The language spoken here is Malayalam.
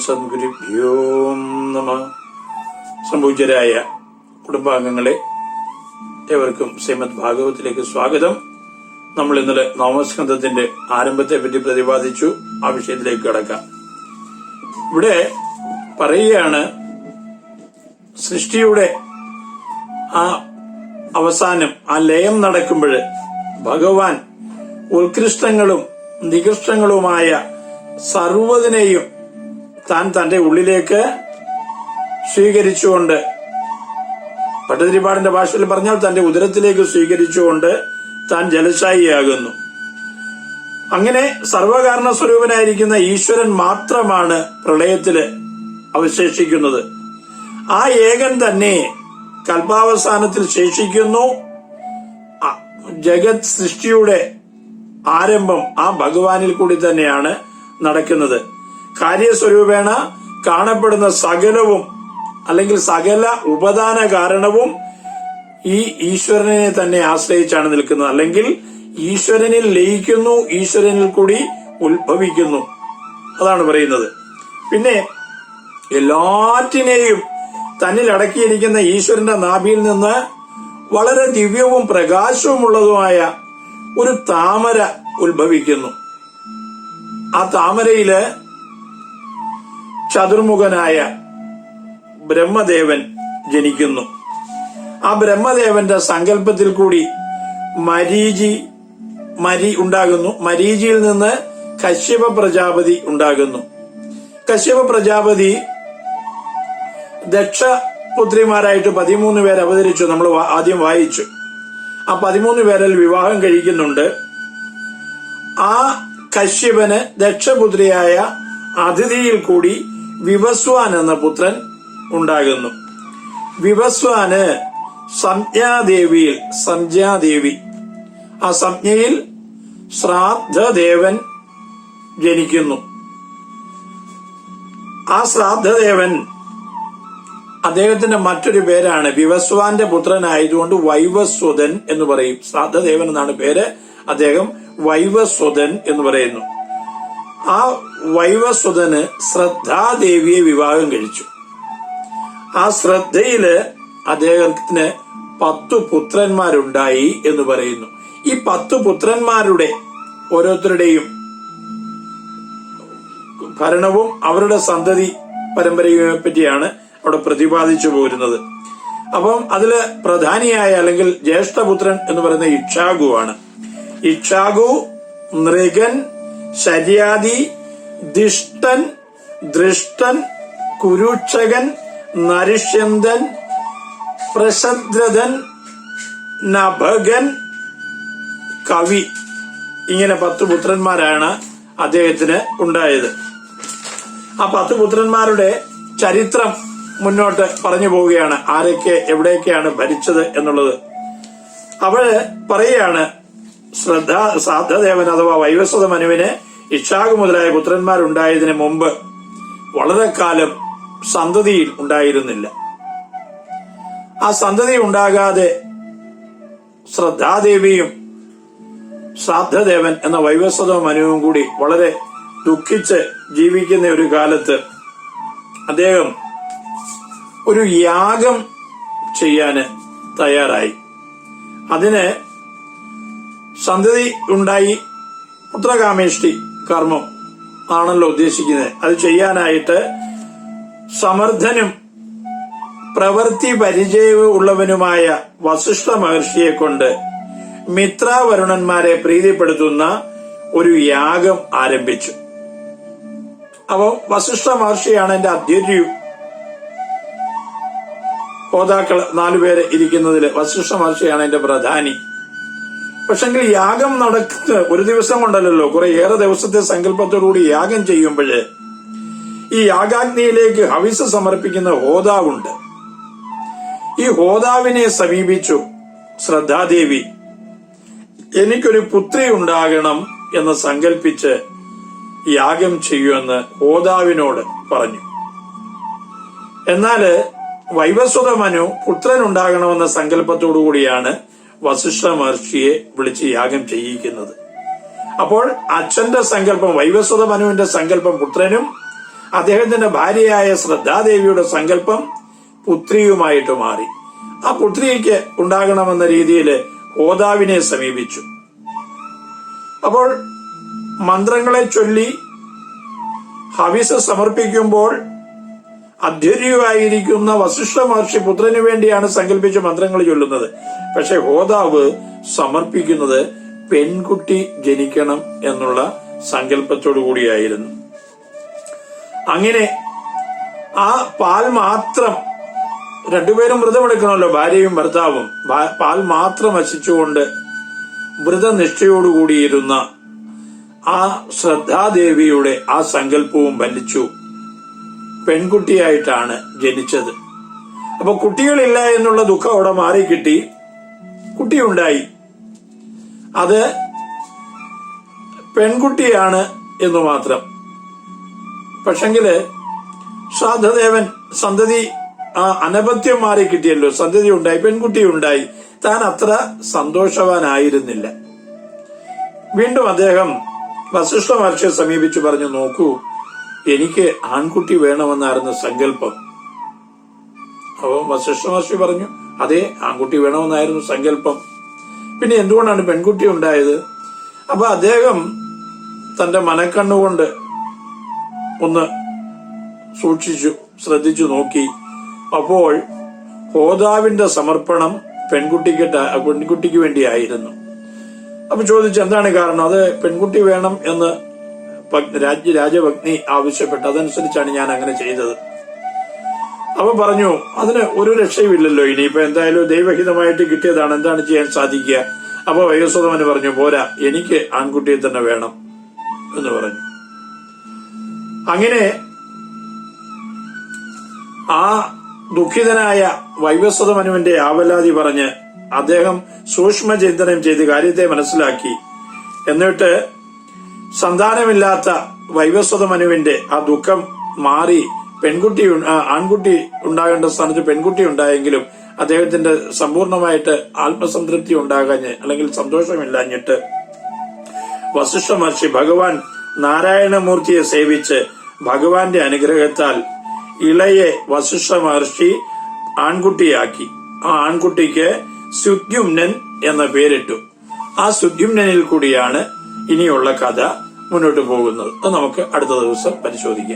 സദ്ഗുരുഭ്യോ നമ. സംഭൂജരായ കുടുംബാംഗങ്ങളെ ഏവർക്കും ശ്രീമദ് ഭാഗവത്തിലേക്ക് സ്വാഗതം. നമ്മൾ ഇന്നലെ നവമസ്കന്ധത്തിന്റെ ആരംഭത്തെ പറ്റി പ്രതിപാദിച്ചു. ആ വിഷയത്തിലേക്ക് കിടക്കാം. ഇവിടെ പറയുകയാണ് സൃഷ്ടിയുടെ ആ അവസാനം ആ ലയം നടക്കുമ്പോൾ ഭഗവാൻ ഉത്കൃഷ്ടങ്ങളും നികൃഷ്ടങ്ങളുമായ സർവതിനെയും താൻ തന്റെ ഉള്ളിലേക്ക് സ്വീകരിച്ചുകൊണ്ട് പട്ടതിരിപ്പാടിന്റെ ഭാഷയിൽ പറഞ്ഞാൽ തന്റെ ഉദരത്തിലേക്ക് സ്വീകരിച്ചുകൊണ്ട് താൻ ജലശായിയാകുന്നു. അങ്ങനെ സർവകാരണ സ്വരൂപനായിരിക്കുന്ന ഈശ്വരൻ മാത്രമാണ് പ്രളയത്തിൽ അവശേഷിക്കുന്നത്. ആ ഏകൻ തന്നെ കൽപ്പാവസാനത്തിൽ ശേഷിക്കുന്നു. ജഗത് സൃഷ്ടിയുടെ ആരംഭം ആ ഭഗവാനിൽ കൂടി തന്നെയാണ് നടക്കുന്നത്. കാര്യസ്വരൂപേണ കാണപ്പെടുന്ന സകലവും അല്ലെങ്കിൽ സകല ഉപദാന കാരണവും ഈ ഈശ്വരനെ തന്നെ ആശ്രയിച്ചാണ് നിൽക്കുന്നത്. അല്ലെങ്കിൽ ഈശ്വരനിൽ ലയിക്കുന്നു ഈശ്വരനിൽ കൂടി ഉത്ഭവിക്കുന്നു. അതാണ് പറയുന്നത്. പിന്നെ എല്ലാറ്റിനെയും തന്നിൽ അടക്കിയിരിക്കുന്ന ഈശ്വരന്റെ നാഭിയിൽ നിന്ന് വളരെ ദിവ്യവും പ്രകാശവുമുള്ളതുമായ ഒരു താമര ഉത്ഭവിക്കുന്നു. ആ താമരയിൽ ചതുർമുഖനായ ബ്രഹ്മദേവൻ ജനിക്കുന്നു. ആ ബ്രഹ്മദേവന്റെ സങ്കല്പത്തിൽ കൂടി മരീചി മരി ഉണ്ടാകുന്നു. മരീചിയിൽ നിന്ന് കശ്യപ പ്രജാപതി ഉണ്ടാകുന്നു. കശ്യപ പ്രജാപതി ദക്ഷ പുത്രിമാരായിട്ട് പതിമൂന്ന് പേർ അവതരിച്ചു. നമ്മൾ ആദ്യം വായിച്ചു. ആ പതിമൂന്ന് പേരിൽ വിവാഹം കഴിക്കുന്നുണ്ട്. ആ കശ്യപന് ദക്ഷപുത്രിയായ അതിഥിയിൽ കൂടി വിവസ്വാൻ എന്ന പുത്രൻ ഉണ്ടാകുന്നു. വിവസ്വാന് സംജ്ഞാദേവിയിൽ സംജ്ഞാദേവി. ആ സംജ്ഞയിൽ ശ്രാദ്ധദേവൻ ജനിക്കുന്നു. ആ ശ്രാദ്ധദേവൻ അദ്ദേഹത്തിന്റെ മറ്റൊരു പേരാണ്. വിവസ്വാന്റെ പുത്രനായതുകൊണ്ട് വൈവസ്വതൻ എന്ന് പറയും. ശ്രാദ്ധദേവൻ എന്നാണ് പേര്. അദ്ദേഹം വൈവസ്വതൻ എന്ന് പറയുന്നു. ആ വൈവസ്വതന് ശ്രദ്ധാദേവിയെ വിവാഹം കഴിച്ചു. ആ ശ്രദ്ധയിൽ അദ്ദേഹത്തിന് പത്തു പുത്രന്മാരുണ്ടായി എന്ന് പറയുന്നു. ഈ പത്തു പുത്രന്മാരുടെ ഓരോരുത്തരുടെയും ഭരണവും അവരുടെ സന്തതി പരമ്പരയെ പറ്റിയാണ് അവിടെ പ്രതിപാദിച്ചു പോരുന്നത്. അപ്പം അതിൽ പ്രധാനിയായ അല്ലെങ്കിൽ ജ്യേഷ്ഠപുത്രൻ എന്ന് പറയുന്ന ഇക്ഷാഗു ആണ് ഇക്ഷാഗു നൃഗൻ ശര്യാദി ദിഷ്ടൻ ദൃഷ്ടൻ കുരുക്ഷകൻ നരിഷ്യന്തൻ പ്രശദ്രതൻ നഭകൻ കവി. ഇങ്ങനെ പത്ത് പുത്രന്മാരാണ് അദ്ദേഹത്തിന് ഉണ്ടായത്. ആ പത്ത് പുത്രന്മാരുടെ ചരിത്രം മുന്നോട്ട് പറഞ്ഞു പോവുകയാണ്. ആരൊക്കെ എവിടെയൊക്കെയാണ് ഭരിച്ചത് എന്നുള്ളത്. അവൾ പറയുകയാണ് ശ്രദ്ധ സാധ്യദേവൻ അഥവാ വൈവസ്വത മനുവിന് ഇഷാഖ് മുതലായ പുത്രന്മാരുണ്ടായതിനു മുമ്പ് വളരെ കാലം സന്തതിയിൽ ഉണ്ടായിരുന്നില്ല. ആ സന്തതി ഉണ്ടാകാതെ ശ്രദ്ധാദേവിയും ശ്രാദ്ധദേവൻ എന്ന വൈവസ്വത മനുവും കൂടി വളരെ ദുഃഖിച്ച് ജീവിക്കുന്ന ഒരു കാലത്ത് അദ്ദേഹം ഒരു യാഗം ചെയ്യാന് തയ്യാറായി. അതിന് സന്തതി ഉണ്ടായി പുത്രകാമേഷ്ടി കർമ്മം ആണല്ലോ ഉദ്ദേശിക്കുന്നത്. അത് ചെയ്യാനായിട്ട് സമർത്ഥനും പ്രവൃത്തി പരിചയവും ഉള്ളവനുമായ വസിഷ്ഠ മഹർഷിയെ കൊണ്ട് മിത്രാവരുണന്മാരെ പ്രീതിപ്പെടുത്തുന്ന ഒരു യാഗം ആരംഭിച്ചു. അപ്പോ വസിഷ്ഠ മഹർഷിയാണ് എന്റെ അധ്യര്യു ഹോതാക്കൾ നാലുപേര് ഇരിക്കുന്നതിൽ വസിഷ്ഠ മഹർഷിയാണ് എന്റെ പ്രധാനി. പക്ഷെങ്കിൽ യാഗം നടക്കുന്ന ഒരു ദിവസം കൊണ്ടല്ലല്ലോ കുറെ ഏറെ ദിവസത്തെ സങ്കല്പത്തോടുകൂടി യാഗം ചെയ്യുമ്പോൾ ഈ യാഗാഗ്നിയിലേക്ക് ഹവിസ് സമർപ്പിക്കുന്ന ഹോതാവുണ്ട് ഈ ഹോതാവിനെ സമീപിച്ചു ശ്രദ്ധാദേവി എനിക്കൊരു പുത്രി ഉണ്ടാകണം എന്ന് സങ്കല്പിച്ച് യാഗം ചെയ്യുമെന്ന് ഹോദാവിനോട് പറഞ്ഞു. എന്നാൽ വൈവസ്വത മനു പുത്രൻ ഉണ്ടാകണമെന്ന സങ്കല്പത്തോടുകൂടിയാണ് വസിഷ്ഠ മഹർഷിയെ വിളിച്ച് യാഗം ചെയ്യിക്കുന്നത്. അപ്പോൾ അച്ഛന്റെ സങ്കല്പം വൈവസ്വത മനുവിന്റെ സങ്കല്പം പുത്രനും അദ്ദേഹത്തിന്റെ ഭാര്യയായ ശ്രദ്ധാദേവിയുടെ സങ്കല്പം പുത്രിയുമായിട്ട് മാറി. ആ പുത്രിക്ക് ഉണ്ടാകണമെന്ന രീതിയിൽ ഹോതാവിനെ സമീപിച്ചു. അപ്പോൾ മന്ത്രങ്ങളെ ചൊല്ലി ഹവിസ് സമർപ്പിക്കുമ്പോൾ അധ്വര്യമായിരിക്കുന്ന വസിഷ്ഠ മഹർഷി പുത്രന് വേണ്ടിയാണ് സങ്കല്പിച്ച് മന്ത്രങ്ങൾ ചൊല്ലുന്നത്. പക്ഷെ ഹോതാവ് സമർപ്പിക്കുന്നത് പെൺകുട്ടി ജനിക്കണം എന്നുള്ള സങ്കല്പത്തോടു കൂടിയായിരുന്നു. അങ്ങനെ ആ പാൽ മാത്രം രണ്ടുപേരും വ്രതമെടുക്കണമല്ലോ ഭാര്യയും ഭർത്താവും. പാൽ മാത്രം വശിച്ചുകൊണ്ട് വ്രതനിഷ്ഠയോടുകൂടിയിരുന്ന ആ ശ്രദ്ധാദേവിയുടെ ആ സങ്കല്പവും ഫലിച്ചു പെൺകുട്ടിയായിട്ടാണ് ജനിച്ചത്. അപ്പൊ കുട്ടികളില്ല എന്നുള്ള ദുഃഖം അവിടെ മാറിക്കിട്ടി. കുട്ടിയുണ്ടായി. അത് പെൺകുട്ടിയാണ് എന്ന് മാത്രം. പക്ഷെങ്കിൽ ശ്രാദ്ധദേവൻ സന്തതി ആ അനപത്യം മാറി കിട്ടിയല്ലോ സന്തതി ഉണ്ടായി പെൺകുട്ടി ഉണ്ടായി. താൻ അത്ര സന്തോഷവാനായിരുന്നില്ല. വീണ്ടും അദ്ദേഹം വസിഷ്ഠ മഹർഷിയെ സമീപിച്ചു പറഞ്ഞു നോക്കൂ എനിക്ക് ആൺകുട്ടി വേണമെന്നായിരുന്നു സങ്കല്പം. അപ്പോൾ വസിഷ്ഠ മഹർഷി പറഞ്ഞു അതെ ആൺകുട്ടി വേണമെന്നായിരുന്നു സങ്കല്പം. പിന്നെ എന്തുകൊണ്ടാണ് പെൺകുട്ടി ഉണ്ടായത്? അപ്പൊ അദ്ദേഹം തന്റെ മനക്കണ്ണുകൊണ്ട് ഒന്ന് സൂക്ഷിച്ചു ശ്രദ്ധിച്ചു നോക്കി. അപ്പോൾ ഹോതാവിന്റെ സമർപ്പണം പെൺകുട്ടിക്ക് പെൺകുട്ടിക്ക് വേണ്ടിയായിരുന്നു. അപ്പൊ ചോദിച്ചു എന്താണ് കാരണം? അത് പെൺകുട്ടി വേണം എന്ന് രാജ്യ രാജഭഗ്നി ആവശ്യപ്പെട്ടു. അതനുസരിച്ചാണ് ഞാൻ അങ്ങനെ ചെയ്തത്. അവൻ പറഞ്ഞു അതിന് ഒരു രക്ഷയുമില്ലല്ലോ ഇനിയിപ്പോ എന്തായാലും ദൈവഹിതമായിട്ട് കിട്ടിയതാണ്. എന്താണ് ചെയ്യാൻ സാധിക്കുക? അപ്പൊ വയോസതമന് പറഞ്ഞു പോരാ എനിക്ക് ആൺകുട്ടിയെ തന്നെ വേണം എന്ന് പറഞ്ഞു. അങ്ങനെ ആ ദുഃഖിതനായ വൈവസ്വതമനുവിന്റെ ആവലാതി പറഞ്ഞ് അദ്ദേഹം സൂക്ഷ്മചിന്തനം ചെയ്ത് കാര്യത്തെ മനസ്സിലാക്കി. എന്നിട്ട് സന്താനമില്ലാത്ത വൈവസ്വത മനുവിന്റെ ആ ദുഃഖം മാറി പെൺകുട്ടി ആൺകുട്ടി ഉണ്ടാകേണ്ട സ്ഥാനത്ത് പെൺകുട്ടി ഉണ്ടായെങ്കിലും അദ്ദേഹത്തിന്റെ സമ്പൂർണമായിട്ട് ആത്മസംതൃപ്തി ഉണ്ടാകാഞ്ഞ് അല്ലെങ്കിൽ സന്തോഷമില്ലാഞ്ഞിട്ട് വസിഷ്ഠ മഹർഷി ഭഗവാൻ നാരായണമൂർത്തിയെ സേവിച്ച് ഭഗവാന്റെ അനുഗ്രഹത്താൽ ഇളയെ വസിഷ്ഠ മഹർഷി ആൺകുട്ടിയാക്കി. ആ ആൺകുട്ടിക്ക് സുദ്യുമ്നൻ എന്ന പേരിട്ടു. ആ സുദ്യുമ്നനിൽ കൂടിയാണ് ഇനിയുള്ള കഥ മുന്നോട്ട് പോകുന്നത് അത് നമുക്ക് അടുത്ത ദിവസം പരിശോധിക്കാം.